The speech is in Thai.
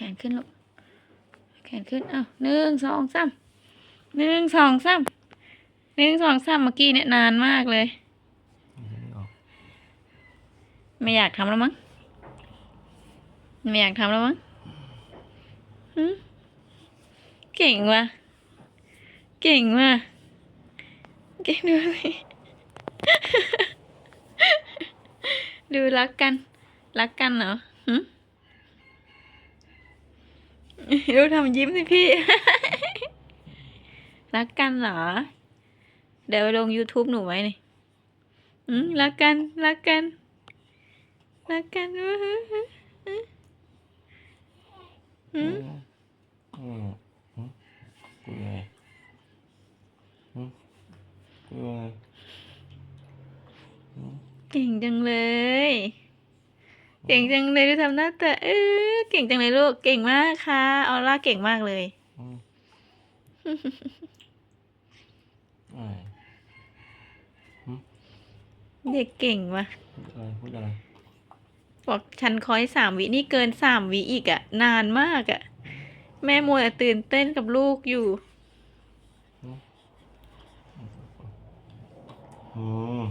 ขนขึ้นลูกแขนขึ้นอ้าวหนึ่งสองสามหนึ่งสองสามหนึ่งสองสามเมื่อกี้เนี่ยนานมากเลย ไม่อยากทำแล้วมั้งไม่อยากทำแล้วมั้งเก่งว่ะเก่งว่ะเก่งดูสิดูรักกัน รักกันเหรอหึ ดูทำยิ้มสิพี่ รักกันเหรอ เดี๋ยวลง YouTube หนูไว้นี่อืมรักกัน รักกัน รักกันอืมอืมกูยังไงอืมกูยังไงอืมเก่งจังเลย เก่งจังเลยดูทำหน้าตาเออเก่งจังเลยลูกเก่งมากค่ะออร่าเก่งมากเลยอืมอะไรเด็กเก่งว่ะพูดอะไรพูดอะไรบอกฉันคอยสามวินี่เกินสามวิอีกอะนานมากอะแม่มัวแต่ตื่นเต้นกับลูกอยู่อืม